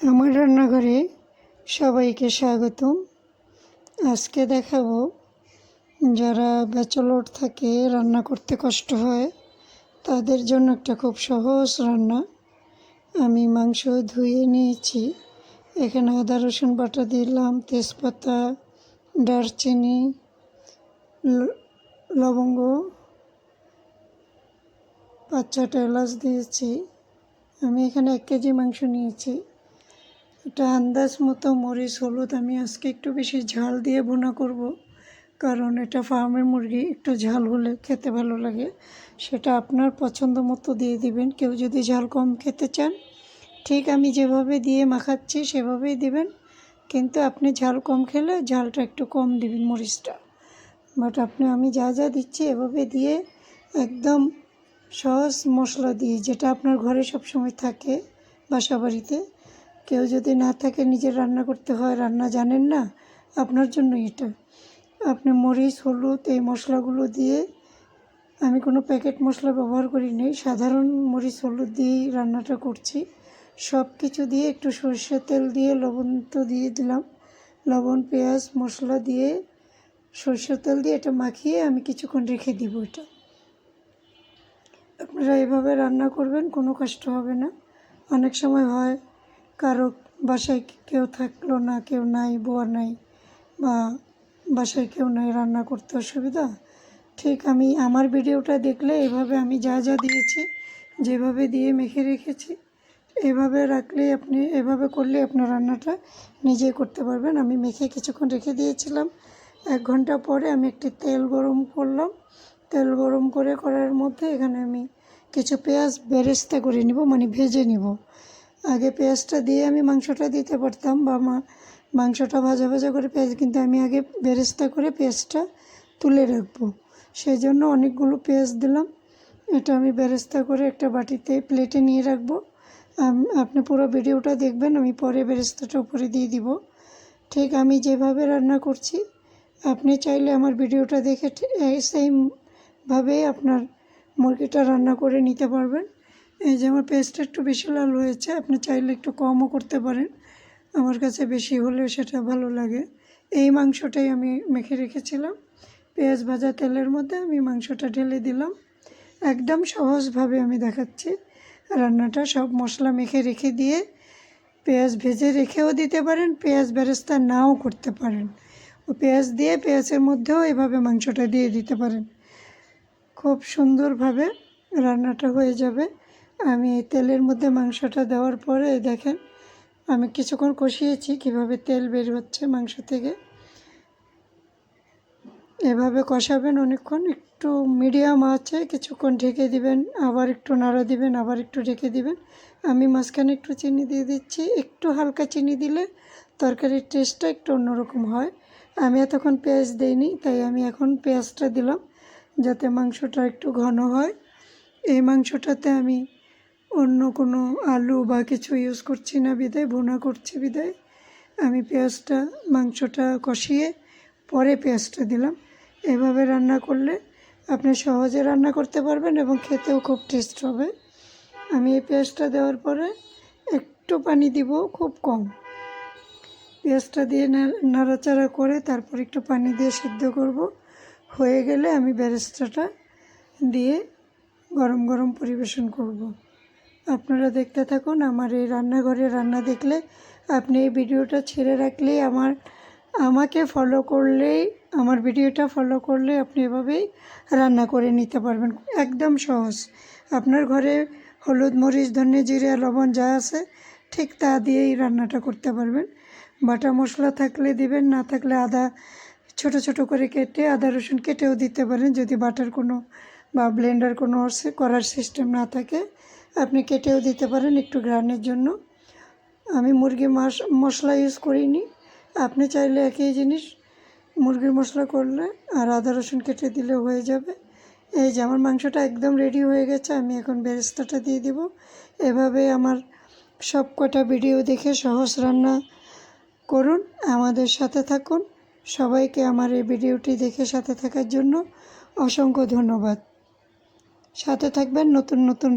আমার রান্নাঘরে সবাইকে স্বাগতম। আজকে দেখাবো যারা ব্যাচলর থাকে, রান্না করতে কষ্ট হয়, তাদের জন্য একটা খুব সহজ রান্না। আমি মাংস ধুয়ে নিয়েছি। এখানে আদা, রসুন বাটা দিলাম, তেজপাতা, দারচিনি লবঙ্গ, পাঁচ ছটা এলাচ দিয়েছি। আমি এখানে এক কেজি মাংস নিয়েছি। এটা আন্দাজ মতো মরিচ, হলুদ, আমি আজকে একটু বেশি ঝাল দিয়ে ভুনা করব। কারণ এটা ফার্মের মুরগি, একটু ঝাল হলে খেতে ভালো লাগে। সেটা আপনার পছন্দ মতো দিয়ে দিবেন। কেউ যদি ঝাল কম খেতে চান, ঠিক আমি যেভাবে দিয়ে মাখাচ্ছি সেভাবেই দিবেন। কিন্তু আপনি ঝাল কম খেলে ঝালটা একটু কম দিবেন মরিচটা। বাট আপনি, আমি যা যা দিচ্ছি এভাবে দিয়ে একদম সহজ মশলা দিয়ে, যেটা আপনার ঘরে সবসময় থাকে বাসা বাড়িতে কেউ যদি না থাকে নিজের রান্না করতে হয়, রান্না জানেন না? আপনার জন্য এটা। আপনি মরিচ, হলুদ এই মশলাগুলো দিয়ে, আমি কোনো প্যাকেট মশলা ব্যবহার করি নেই, সাধারণ মরিচ, হলুদ দিয়েই রান্নাটা করছি। সব কিছু দিয়ে একটু সরষের তেল দিয়ে, লবণ তো দিয়ে দিলাম। লবণ, পেঁয়াজ, মশলা দিয়ে, সরষের তেল দিয়ে এটা মাখিয়ে আমি কিছুক্ষণ রেখে দিব এটা। আপনারা এভাবে রান্না করবেন, কোনো কষ্ট হবে না। অনেক সময় হয় কারও বাসায় কেউ থাকল না, কেউ নাই, বোয়া নাই বা বাসায় কেউ নাই, রান্না করতে অসুবিধা? ঠিক, আমি আমার ভিডিওটা দেখলে এভাবে আমি যা যা দিয়েছি, যেভাবে দিয়ে মেখে রেখেছি, এভাবে রাখলে আপনি, এভাবে করলে আপনার রান্নাটা নিজেই করতে পারবেন। আমি মেখে কিছুক্ষণ রেখে দিয়েছিলাম। এক ঘণ্টা পরে আমি একটি তেল গরম করলাম। তেল গরম করে করার মধ্যে এখানে আমি কিছু পেঁয়াজ বেরেস্তা করে নিব মানে ভেজে নিব। আগে পেঁয়াজটা দিয়ে আমি মাংসটা দিতে পারতাম, বা মা মাংসটা ভাজা ভাজা করে পেঁয়াজ, কিন্তু আমি আগে বেরেস্তা করে পেঁয়াজটা তুলে রাখব। সেই জন্য অনেকগুলো পেঁয়াজ দিলাম। এটা আমি বেরেস্তা করে একটা বাটিতে প্লেটে নিয়ে রাখব। আপনি পুরো ভিডিওটা দেখবেন, আমি পরে বেরেস্তাটা উপরে দিয়ে দিব। ঠিক আমি যেভাবে রান্না করছি, আপনি চাইলে আমার ভিডিওটা দেখে সেমভাবে আপনার মুরগিটা রান্না করে নিতে পারবেন। এই যে আমার পেস্টটা একটু বেশি লাল হয়েছে, আপনি চাইলে একটু কমও করতে পারেন। আমার কাছে বেশি হলেও সেটা ভালো লাগে। এই মাংসটাই আমি মেখে রেখেছিলাম। পেঁয়াজ ভাজা তেলের মধ্যে আমি মাংসটা ঢেলে দিলাম। একদম সহজভাবে আমি দেখাচ্ছি। রান্নাটা সব মশলা মেখে রেখে দিয়ে পেঁয়াজ ভেজে রেখেও দিতে পারেন, পেঁয়াজ বেরেস্তা নাও করতে পারেন। ও পেঁয়াজ দিয়ে পেঁয়াজের মধ্যেও এভাবে মাংসটা দিয়ে দিতে পারেন। খুব সুন্দরভাবে রান্নাটা হয়ে যাবে। আমি এই তেলের মধ্যে মাংসটা দেওয়ার পরে দেখেন, আমি কিছুক্ষণ কষিয়েছি কীভাবে তেল বের হচ্ছে মাংস থেকে। এভাবে কষাবেন অনেকক্ষণ, একটু মিডিয়াম আছে, কিছুক্ষণ ঢেকে দিবেন, আবার একটু নাড়া দিবেন, আবার একটু ঢেকে দিবেন। আমি মাঝখানে একটু চিনি দিয়ে দিচ্ছি, একটু হালকা চিনি দিলে তরকারির টেস্টটা একটু অন্যরকম হয়। আমি এতক্ষণ পেঁয়াজ দিইনি, তাই আমি এখন পেঁয়াজটা দিলাম যাতে মাংসটা একটু ঘন হয়। এই মাংসটাতে আমি অন্য কোনো আলু বা কিছু ইউজ করছি না, বিদায়, ভুনা করছি বিদায়। আমি পেঁয়াজটা, মাংসটা কষিয়ে পরে পেঁয়াজটা দিলাম। এভাবে রান্না করলে আপনি সহজে রান্না করতে পারবেন এবং খেতেও খুব টেস্ট হবে। আমি এই পেঁয়াজটা দেওয়ার পরে একটু পানি দিব খুব কম। পেঁয়াজটা দিয়ে নাড়াচাড়া করে তারপর একটু পানি দিয়ে সিদ্ধ করব। হয়ে গেলে আমি বেরেস্তাটা দিয়ে গরম গরম পরিবেশন করব। আপনারা দেখতে থাকুন, আমার এই রান্নাঘরে রান্না দেখলে আপনি এই ভিডিওটা ছেড়ে রাখলেই আমার, আমাকে ফলো করলেই, আমার ভিডিওটা ফলো করলে আপনি এভাবেই রান্না করে নিতে পারবেন, একদম সহজ। আপনার ঘরে হলুদ, মরিচ, ধনে জিরে, লবণ যা আছে ঠিক তা দিয়েই রান্নাটা করতে পারবেন। বাটা মশলা থাকলে দিবেন, না থাকলে আদা ছোট ছোট করে কেটে, আদা, রসুন কেটেও দিতে পারেন। যদি বাটার কোনো বা ব্লেন্ডার কোনো করার সিস্টেম না থাকে আপনি কেটেও দিতে পারেন একটু গ্রানের জন্য। আমি মুরগি মাস, মশলা ইউজ করিনি। আপনি চাইলে একই জিনিস মুরগির মশলা করলে আর আদা রসুন কেটে দিলে হয়ে যাবে। এই যে আমার মাংসটা একদম রেডি হয়ে গেছে, আমি এখন বেরেস্তাটা দিয়ে দিব। এভাবে আমার সব কটা ভিডিও দেখে সহজ রান্না করুন, আমাদের সাথে থাকুন। সবাইকে আমার এই ভিডিওটি দেখে সাথে থাকার জন্য অসংখ্য ধন্যবাদ। সাথে থাকবেন নতুন নতুন